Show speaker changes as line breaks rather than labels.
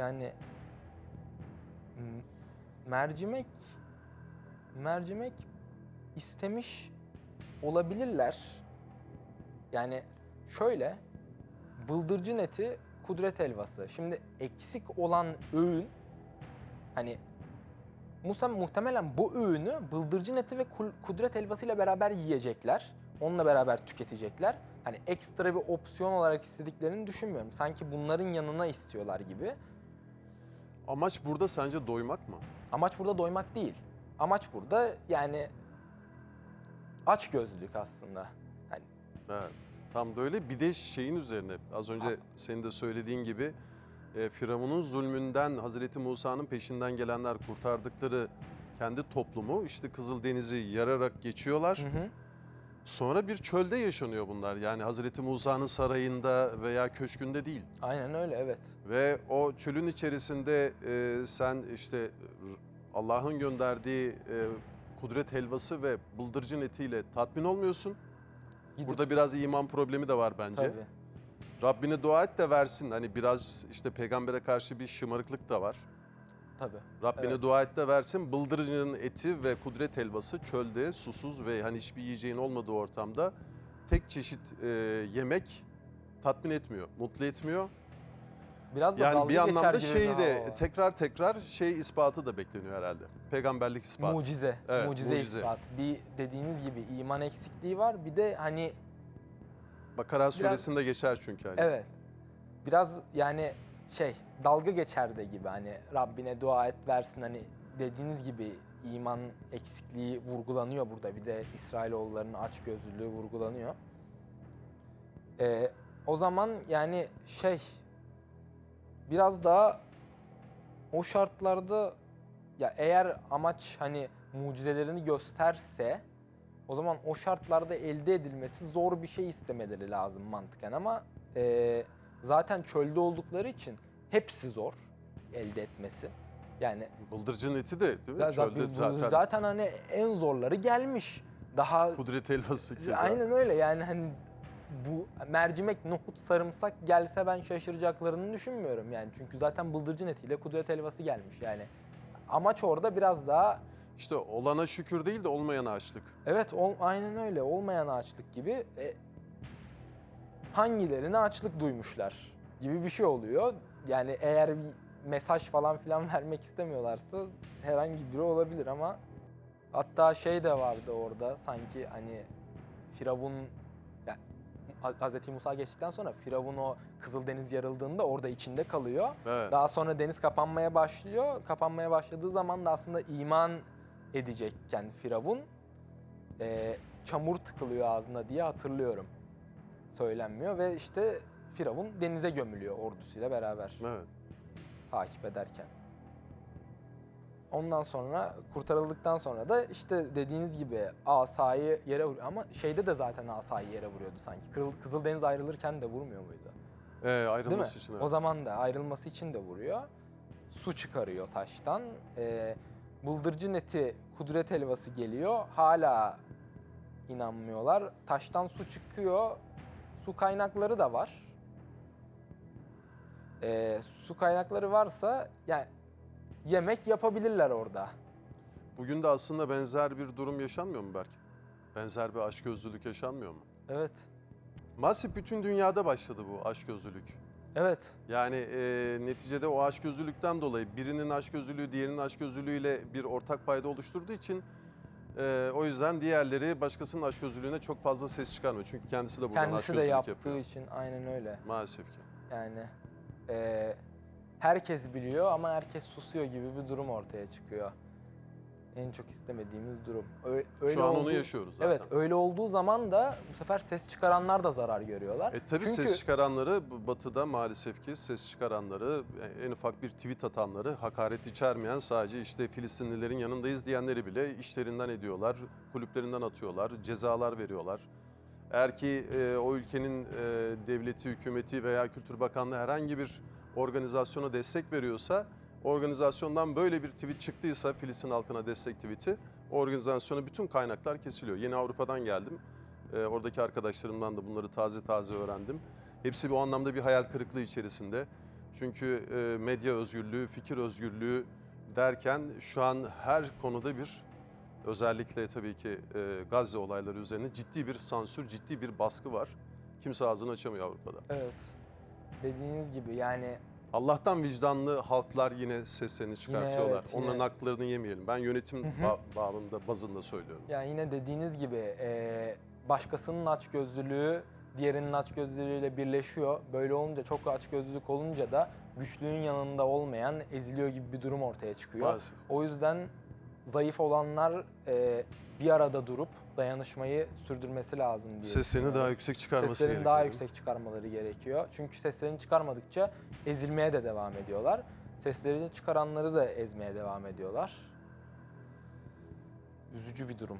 Yani mercimek mercimek istemiş olabilirler. Yani şöyle bıldırcın eti kudret helvası. Şimdi eksik olan öğün hani Musa muhtemelen bu öğünü bıldırcın eti ve kudret helvasıyla beraber yiyecekler. Onunla beraber tüketecekler. Hani ekstra bir opsiyon olarak istediklerini düşünmüyorum. Sanki bunların yanına istiyorlar gibi.
Amaç burada sence doymak mı?
Amaç burada doymak değil. Amaç burada yani aç gözlülük aslında. Hani
Evet. Tam da öyle. Bir de şeyin üzerine az önce senin de söylediğin gibi e, Firavun'un zulmünden Hazreti Musa'nın peşinden gelenler kurtardıkları kendi toplumu işte Kızıldeniz'i yararak geçiyorlar.
hı hı.
Sonra bir çölde yaşanıyor bunlar. Yani Hazreti Musa'nın sarayında veya köşkünde değil.
Aynen öyle evet.
Ve o çölün içerisinde e, sen işte Allah'ın gönderdiği e, kudret helvası ve bıldırcın etiyle tatmin olmuyorsun.
Gidip,
Burada biraz iman problemi de var bence.
tabii.
Rabbine dua et de versin. Hani biraz işte peygambere karşı bir şımarıklık da var.
Tabii.
Rabbine
Evet.
dua et de versin. Bıldırcının eti ve kudret helvası çölde susuz ve hani hiçbir yiyeceğin olmadığı ortamda tek çeşit e, yemek tatmin etmiyor, mutlu etmiyor.
Biraz da
Yani bir anlamda şeyi de tekrar tekrar şey ispatı da bekleniyor herhalde. Peygamberlik ispatı.
Mucize.
Evet,
mucize,
mucize.
ispat. Bir dediğiniz gibi iman eksikliği var. Bir de hani
Bakara suresinde geçer çünkü hani.
evet. Biraz yani şey dalga geçer de gibi hani Rabbine dua et versin hani dediğiniz gibi iman eksikliği vurgulanıyor burada. Bir de İsrailoğullarının açgözlülüğü vurgulanıyor. Ee, o zaman yani şey biraz daha o şartlarda ya eğer amaç hani mucizelerini gösterse o zaman o şartlarda elde edilmesi zor bir şey istemeleri lazım mantıken ama e, zaten çölde oldukları için hepsi zor elde etmesi. Yani
Bıldırcın eti de değil mi?
za- za-
Çölde
bu-
zaten,
zaten hani en zorları gelmiş. Daha
kudret helvası keza.
Aynen öyle yani hani bu mercimek, nohut, sarımsak gelse ben şaşıracaklarını düşünmüyorum yani. Çünkü zaten bıldırcın etiyle kudret helvası gelmiş yani. Amaç orada biraz daha
İşte olana şükür değil de olmayana açlık.
evet ol, aynen öyle olmayan açlık gibi e, hangilerine açlık duymuşlar gibi bir şey oluyor. Yani eğer bir mesaj falan filan vermek istemiyorlarsa herhangi biri olabilir ama hatta şey de vardı orada sanki hani Firavun ya, Hz. Musa geçtikten sonra Firavun o Kızıldeniz yarıldığında orada içinde kalıyor.
Evet.
Daha sonra deniz kapanmaya başlıyor. Kapanmaya başladığı zaman da aslında iman edecekken Firavun e, çamur tıkılıyor ağzına diye hatırlıyorum. Söylenmiyor ve işte Firavun denize gömülüyor ordusuyla beraber
Evet.
takip ederken. Ondan sonra kurtarıldıktan sonra da işte dediğiniz gibi asayı yere vuruyor ama şeyde de zaten asayı yere vuruyordu sanki. Kırıl- Kızıldeniz ayrılırken de vurmuyor muydu?
Ee,
Değil mi?
ayrılması için. evet.
O zaman da ayrılması için de vuruyor. Su çıkarıyor taştan. Ee, bıldırcın eti kudret helvası geliyor. Hala inanmıyorlar. Taştan su çıkıyor. Su kaynakları da var. Ee, su kaynakları varsa yani yemek yapabilirler orada.
Bugün de aslında benzer bir durum yaşanmıyor mu Berk? Benzer bir açgözlülük yaşanmıyor mu?
Evet.
Maalesef bütün dünyada başladı bu açgözlülük.
Evet.
Yani e, neticede o açgözlülükten dolayı birinin açgözlülüğü diğerinin açgözlülüğüyle bir ortak payda oluşturduğu için e, o yüzden diğerleri başkasının açgözlülüğüne çok fazla ses çıkarmıyor. Çünkü kendisi de buradan
Kendisi de yaptığı
yapıyor.
için aynen öyle.
Maalesef ki.
Yani eee, herkes biliyor ama herkes susuyor gibi bir durum ortaya çıkıyor. En çok istemediğimiz durum. Ö- Öyle
Şu an onu yaşıyoruz zaten.
Evet, öyle olduğu zaman da bu sefer ses çıkaranlar da zarar görüyorlar.
E tabii
Çünkü
ses çıkaranları batıda maalesef ki ses çıkaranları e, en ufak bir tweet atanları hakaret içermeyen sadece işte Filistinlilerin yanındayız diyenleri bile işlerinden ediyorlar, kulüplerinden atıyorlar, cezalar veriyorlar. Eğer ki e, o ülkenin e, devleti, hükümeti veya Kültür Bakanlığı herhangi bir organizasyona destek veriyorsa, organizasyondan böyle bir tweet çıktıysa Filistin halkına destek tweeti, organizasyona bütün kaynaklar kesiliyor. Yeni Avrupa'dan geldim. E, oradaki arkadaşlarımdan da bunları taze taze öğrendim. Hepsi bu anlamda bir hayal kırıklığı içerisinde. Çünkü e, medya özgürlüğü, fikir özgürlüğü derken şu an her konuda bir özellikle tabii ki e, Gazze olayları üzerine ciddi bir sansür, ciddi bir baskı var. Kimse ağzını açamıyor Avrupa'da.
Evet. Dediğiniz gibi yani
Allah'tan vicdanlı halklar yine seslerini çıkartıyorlar.
evet, yine-
Onların haklarını yemeyelim. Ben yönetim ba- bağımında bazında söylüyorum.
yani yine dediğiniz gibi e, başkasının açgözlülüğü diğerinin açgözlülüğüyle birleşiyor. Böyle olunca çok açgözlülük olunca da güçlüğün yanında olmayan eziliyor gibi bir durum ortaya çıkıyor.
Maalesef.
O yüzden zayıf olanlar e, bir arada durup dayanışmayı sürdürmesi lazım diye.
Seslerini daha yüksek çıkarması
Seslerini
gerekiyor.
daha yüksek çıkarmaları gerekiyor. Çünkü seslerini çıkarmadıkça ezilmeye de devam ediyorlar. Seslerini çıkaranları da ezmeye devam ediyorlar. Üzücü bir durum.